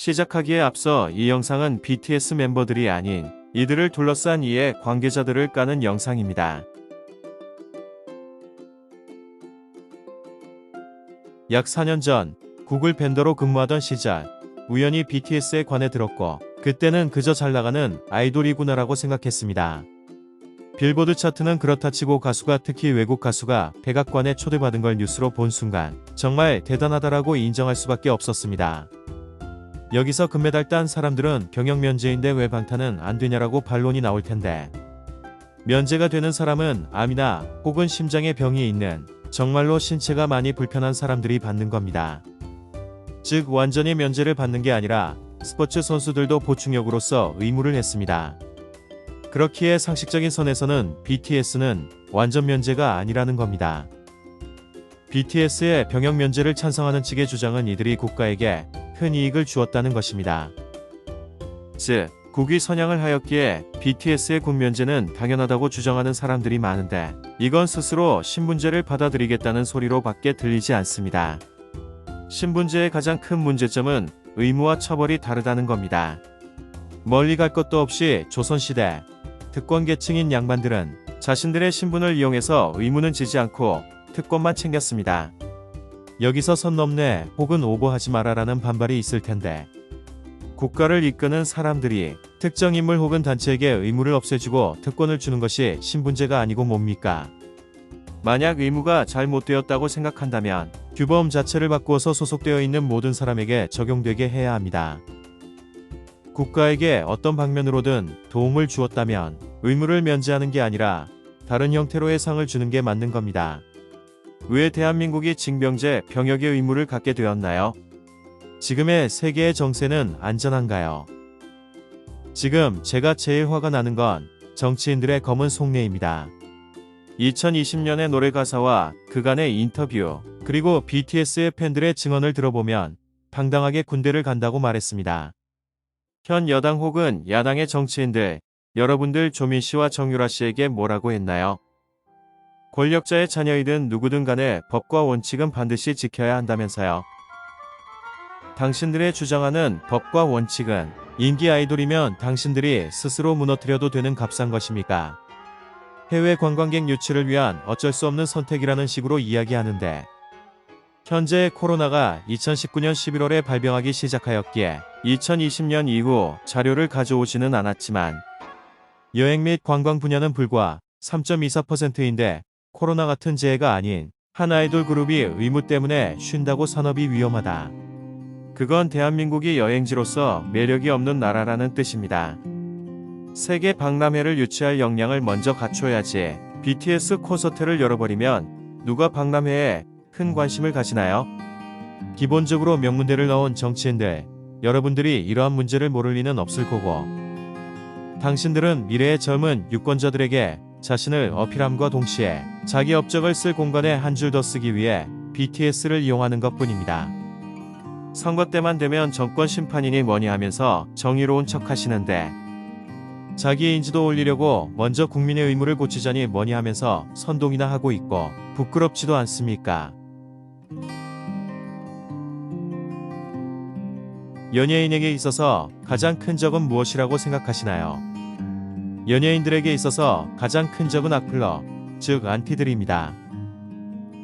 시작하기에 앞서 이 영상은 BTS 멤버들이 아닌 이들을 둘러싼 이의 관계자들을 까는 영상입니다. 약 4년 전 구글 벤더로 근무하던 시절 우연히 BTS에 관해 들었고 그때는 그저 잘 나가는 아이돌이구나라고 생각했습니다. 빌보드 차트는 그렇다 치고 가수가 특히 외국 가수가 백악관에 초대받은 걸 뉴스로 본 순간 정말 대단하다라고 인정할 수밖에 없었습니다. 여기서 금메달 딴 사람들은 병역 면제인데 왜 방탄은 안 되냐라고 반론이 나올 텐데 면제가 되는 사람은 암이나 혹은 심장에 병이 있는 정말로 신체가 많이 불편한 사람들이 받는 겁니다. 즉 완전히 면제를 받는 게 아니라 스포츠 선수들도 보충역으로서 의무를 했습니다. 그렇기에 상식적인 선에서는 BTS는 완전 면제가 아니라는 겁니다. BTS의 병역 면제를 찬성하는 측의 주장은 이들이 국가에게 큰 이익을 주었다는 것입니다. 즉, 국위 선양을 하였기에 BTS의 국 면제는 당연하다고 주장하는 사람들이 많은데 이건 스스로 신분제를 받아들이겠다는 소리로 밖에 들리지 않습니다. 신분제의 가장 큰 문제점은 의무와 처벌이 다르다는 겁니다. 멀리 갈 것도 없이 조선시대 특권 계층인 양반들은 자신들의 신분을 이용해서 의무는 지지 않고 특권만 챙겼습니다. 여기서 선 넘네 혹은 오버하지 마라라는 반발이 있을 텐데 국가를 이끄는 사람들이 특정 인물 혹은 단체에게 의무를 없애주고 특권을 주는 것이 신분제가 아니고 뭡니까? 만약 의무가 잘못되었다고 생각한다면 규범 자체를 바꾸어서 소속되어 있는 모든 사람에게 적용되게 해야 합니다. 국가에게 어떤 방면으로든 도움을 주었다면 의무를 면제하는 게 아니라 다른 형태로의 상을 주는 게 맞는 겁니다. 왜 대한민국이 징병제 병역의 의무를 갖게 되었나요? 지금의 세계의 정세는 안전한가요? 지금 제가 제일 화가 나는 건 정치인들의 검은 속내입니다. 2020년의 노래 가사와 그간의 인터뷰, 그리고 BTS의 팬들의 증언을 들어보면 당당하게 군대를 간다고 말했습니다. 현 여당 혹은 야당의 정치인들, 여러분들 조민 씨와 정유라 씨에게 뭐라고 했나요? 권력자의 자녀이든 누구든 간에 법과 원칙은 반드시 지켜야 한다면서요. 당신들의 주장하는 법과 원칙은 인기 아이돌이면 당신들이 스스로 무너뜨려도 되는 값싼 것입니까? 해외 관광객 유치를 위한 어쩔 수 없는 선택이라는 식으로 이야기하는데 현재 코로나가 2019년 11월에 발병하기 시작하였기에 2020년 이후 자료를 가져오지는 않았지만 여행 및 관광 분야는 불과 3.24%인데 코로나 같은 재해가 아닌 한 아이돌 그룹이 의무 때문에 쉰다고 산업이 위험하다. 그건 대한민국이 여행지로서 매력이 없는 나라라는 뜻입니다. 세계 박람회를 유치할 역량을 먼저 갖춰야지 BTS 콘서트를 열어버리면 누가 박람회에 큰 관심을 가지나요? 기본적으로 명문대를 넣은 정치인들, 여러분들이 이러한 문제를 모를 리는 없을 거고 당신들은 미래의 젊은 유권자들에게 자신을 어필함과 동시에 자기 업적을 쓸 공간에 한 줄 더 쓰기 위해 BTS를 이용하는 것 뿐입니다. 선거 때만 되면 정권 심판이니 뭐니 하면서 정의로운 척 하시는데 자기 인지도 올리려고 먼저 국민의 의무를 고치자니 뭐니 하면서 선동이나 하고 있고 부끄럽지도 않습니까? 연예인에게 있어서 가장 큰 적은 무엇이라고 생각하시나요? 연예인들에게 있어서 가장 큰 적은 악플러, 즉 안티들입니다.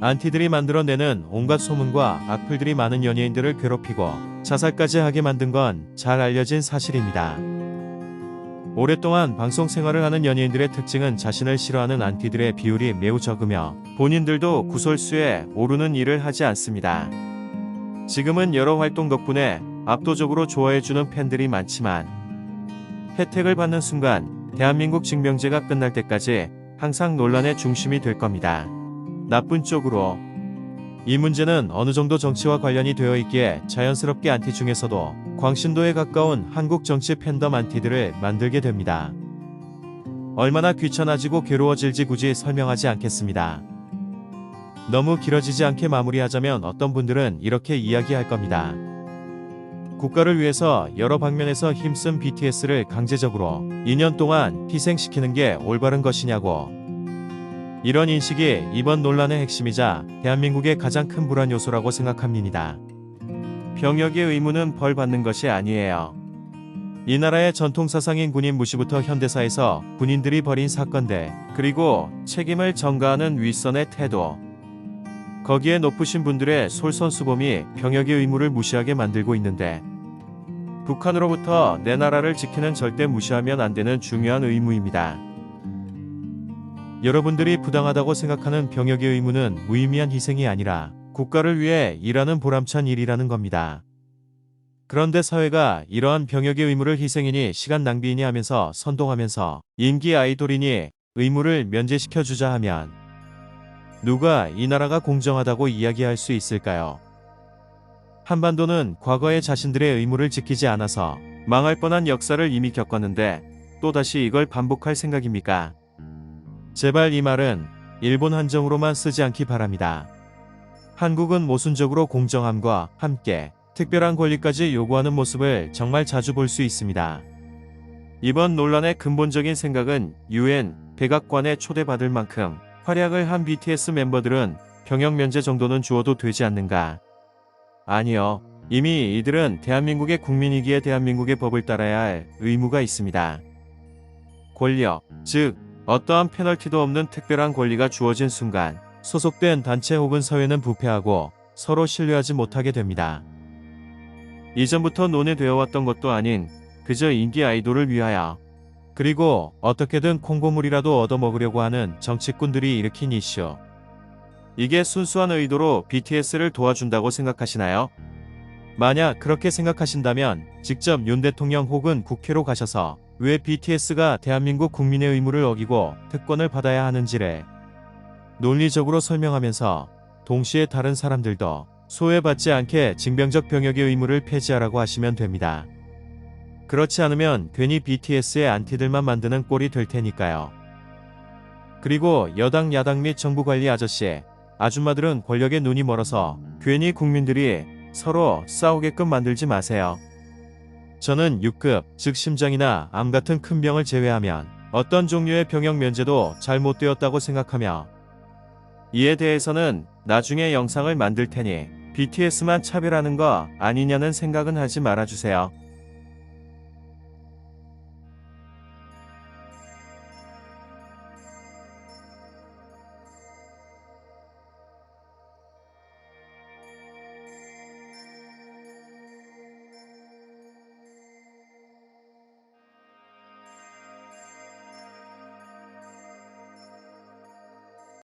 안티들이 만들어내는 온갖 소문과 악플들이 많은 연예인들을 괴롭히고 자살까지 하게 만든 건 잘 알려진 사실입니다. 오랫동안 방송 생활을 하는 연예인들의 특징은 자신을 싫어하는 안티들의 비율이 매우 적으며 본인들도 구설수에 오르는 일을 하지 않습니다. 지금은 여러 활동 덕분에 압도적으로 좋아해주는 팬들이 많지만 혜택을 받는 순간 대한민국 징병제가 끝날 때까지 항상 논란의 중심이 될 겁니다. 나쁜 쪽으로 이 문제는 어느 정도 정치와 관련이 되어 있기에 자연스럽게 안티 중에서도 광신도에 가까운 한국 정치 팬덤 안티들을 만들게 됩니다. 얼마나 귀찮아지고 괴로워질지 굳이 설명하지 않겠습니다. 너무 길어지지 않게 마무리하자면 어떤 분들은 이렇게 이야기할 겁니다. 국가를 위해서 여러 방면에서 힘쓴 BTS를 강제적으로 2년 동안 희생시키는 게 올바른 것이냐고. 이런 인식이 이번 논란의 핵심이자 대한민국의 가장 큰 불안 요소라고 생각합니다. 병역의 의무는 벌 받는 것이 아니에요. 이 나라의 전통 사상인 군인 무시부터 현대사에서 군인들이 벌인 사건들, 그리고 책임을 전가하는 윗선의 태도. 거기에 높으신 분들의 솔선수범이 병역의 의무를 무시하게 만들고 있는데, 북한으로부터 내 나라를 지키는 절대 무시하면 안 되는 중요한 의무입니다. 여러분들이 부당하다고 생각하는 병역의 의무는 무의미한 희생이 아니라 국가를 위해 일하는 보람찬 일이라는 겁니다. 그런데 사회가 이러한 병역의 의무를 희생이니 시간 낭비이니 하면서 선동하면서 임기 아이돌이니 의무를 면제시켜 주자 하면 누가 이 나라가 공정하다고 이야기할 수 있을까요? 한반도는 과거에 자신들의 의무를 지키지 않아서 망할 뻔한 역사를 이미 겪었는데 또다시 이걸 반복할 생각입니까? 제발 이 말은 일본 한정으로만 쓰지 않기 바랍니다. 한국은 모순적으로 공정함과 함께 특별한 권리까지 요구하는 모습을 정말 자주 볼 수 있습니다. 이번 논란의 근본적인 생각은 UN 백악관에 초대받을 만큼 활약을 한 BTS 멤버들은 병역 면제 정도는 주어도 되지 않는가? 아니요. 이미 이들은 대한민국의 국민이기에 대한민국의 법을 따라야 할 의무가 있습니다. 권력, 즉 어떠한 페널티도 없는 특별한 권리가 주어진 순간 소속된 단체 혹은 사회는 부패하고 서로 신뢰하지 못하게 됩니다. 이전부터 논의되어 왔던 것도 아닌 그저 인기 아이돌을 위하여 그리고 어떻게든 콩고물이라도 얻어먹으려고 하는 정치꾼들이 일으킨 이슈. 이게 순수한 의도로 BTS를 도와준다고 생각하시나요? 만약 그렇게 생각하신다면 직접 윤 대통령 혹은 국회로 가셔서 왜 BTS가 대한민국 국민의 의무를 어기고 특권을 받아야 하는지를 논리적으로 설명하면서 동시에 다른 사람들도 소외받지 않게 징병적 병역의 의무를 폐지하라고 하시면 됩니다. 그렇지 않으면 괜히 BTS의 안티들만 만드는 꼴이 될 테니까요. 그리고 여당 야당 및 정부 관리 아저씨, 아줌마들은 권력에 눈이 멀어서 괜히 국민들이 서로 싸우게끔 만들지 마세요. 저는 6급, 즉 심장이나 암 같은 큰 병을 제외하면 어떤 종류의 병역 면제도 잘못되었다고 생각하며 이에 대해서는 나중에 영상을 만들 테니 BTS만 차별하는 거 아니냐는 생각은 하지 말아주세요.